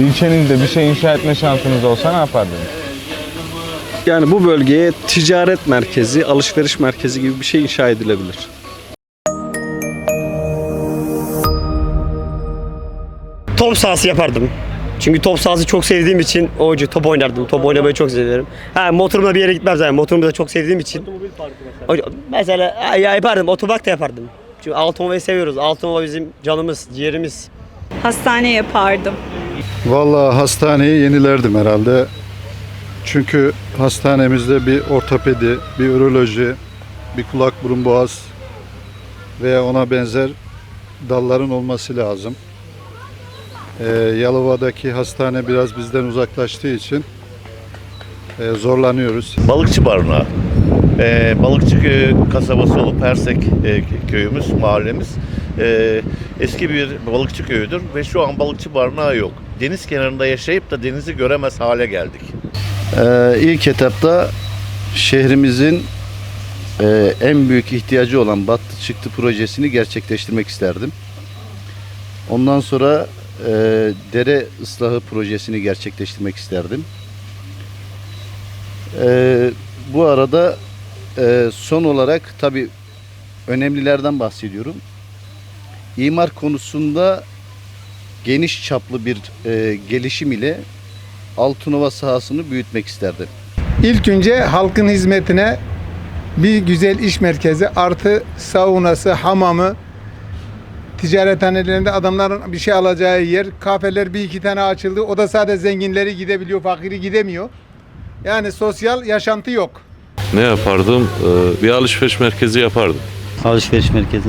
İlçenizde bir şey inşa etme şansınız olsa ne yapardınız? Yani bu bölgeye ticaret merkezi, alışveriş merkezi gibi bir şey inşa edilebilir. Top sahası yapardım. Çünkü top sahası çok sevdiğim için oyuncu top oynardım. Top oynamayı çok severim. Ha motorumla bir yere gitmem zaten. Motorumu da çok sevdiğim için. Otomobil parkı mesela. Mesela ha, ya yapardım. Otopark da yapardım. Çünkü Altınova'yı seviyoruz. Altınova bizim canımız, ciğerimiz. Hastane yapardım. Vallahi hastaneyi yenilerdim herhalde. Çünkü hastanemizde bir ortopedi, bir üroloji, bir kulak burun boğaz veya ona benzer dalların olması lazım. Ee, Yalova'daki hastane biraz bizden uzaklaştığı için e, zorlanıyoruz. Balıkçı Barınağı. Ee, Balıkçı kasabası olup Persek e, köyümüz, mahallemiz. Ee, eski bir balıkçı köyüdür ve şu an balıkçı barınağı yok. Deniz kenarında yaşayıp da denizi göremez hale geldik. Ee, ilk etapta şehrimizin e, en büyük ihtiyacı olan Battı Çıktı projesini gerçekleştirmek isterdim. Ondan sonra e, dere ıslahı projesini gerçekleştirmek isterdim. E, bu arada e, son olarak tabii önemlilerden bahsediyorum. İmar konusunda geniş çaplı bir e, gelişim ile Altınova sahasını büyütmek isterdim. İlk önce halkın hizmetine bir güzel iş merkezi artı saunası, hamamı, ticarethanelerinde adamların bir şey alacağı yer, kafeler bir iki tane açıldı. O da sadece zenginleri gidebiliyor, fakiri gidemiyor. Yani sosyal yaşantı yok. Ne yapardım? Ee, Bir alışveriş merkezi yapardım. Alışveriş merkezi.